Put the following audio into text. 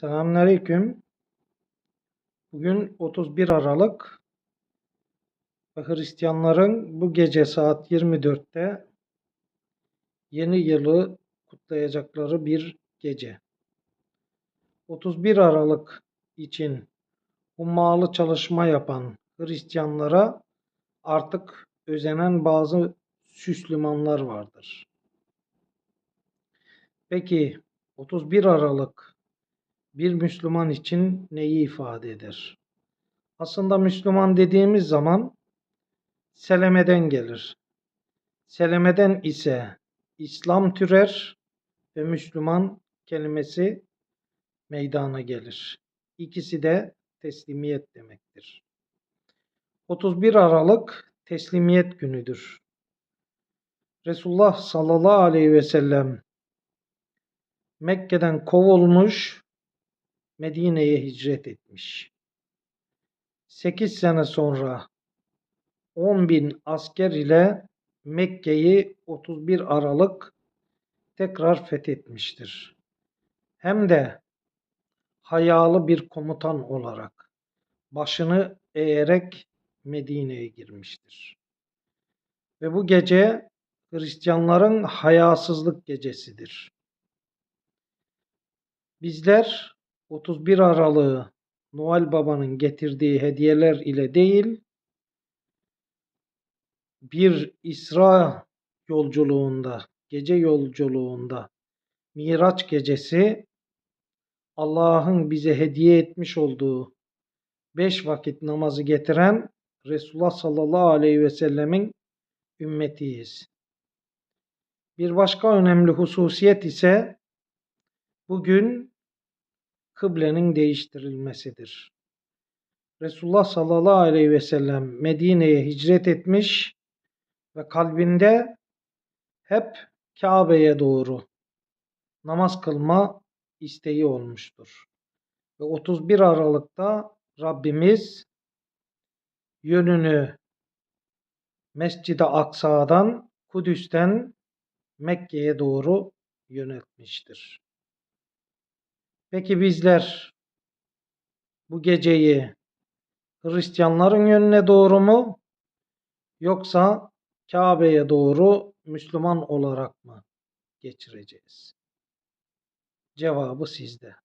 Selamünaleyküm. Bugün 31 Aralık ve Hristiyanların bu gece saat 24'te yeni yılı kutlayacakları bir gece. 31 Aralık için hummalı çalışma yapan Hristiyanlara artık özenen bazı Süslümanlar vardır. Peki 31 Aralık bir Müslüman için neyi ifade eder? Aslında Müslüman dediğimiz zaman selemeden gelir. Selemeden ise İslam türer ve Müslüman kelimesi meydana gelir. İkisi de teslimiyet demektir. 31 Aralık teslimiyet günüdür. Resulullah sallallahu aleyhi ve sellem Mekke'den kovulmuş, Medine'ye hicret etmiş. 8 sene sonra 10 bin asker ile Mekke'yi 31 Aralık tekrar fethetmiştir. Hem de hayalı bir komutan olarak başını eğerek Medine'ye girmiştir. Ve bu gece Hristiyanların hayasızlık gecesidir. Bizler 31 Aralık'ı Noel Baba'nın getirdiği hediyeler ile değil, bir İsra yolculuğunda, gece yolculuğunda, Miraç gecesi Allah'ın bize hediye etmiş olduğu beş vakit namazı getiren Resulullah sallallahu aleyhi ve sellemin ümmetiyiz. Bir başka önemli hususiyet ise bugün kıblenin değiştirilmesidir. Resulullah sallallahu aleyhi ve sellem Medine'ye hicret etmiş ve kalbinde hep Kabe'ye doğru namaz kılma isteği olmuştur. Ve 31 Aralık'ta Rabbimiz yönünü Mescid-i Aksa'dan, Kudüs'ten Mekke'ye doğru yönetmiştir. Peki bizler bu geceyi Hristiyanların yönüne doğru mu yoksa Kabe'ye doğru Müslüman olarak mı geçireceğiz? Cevabı sizde.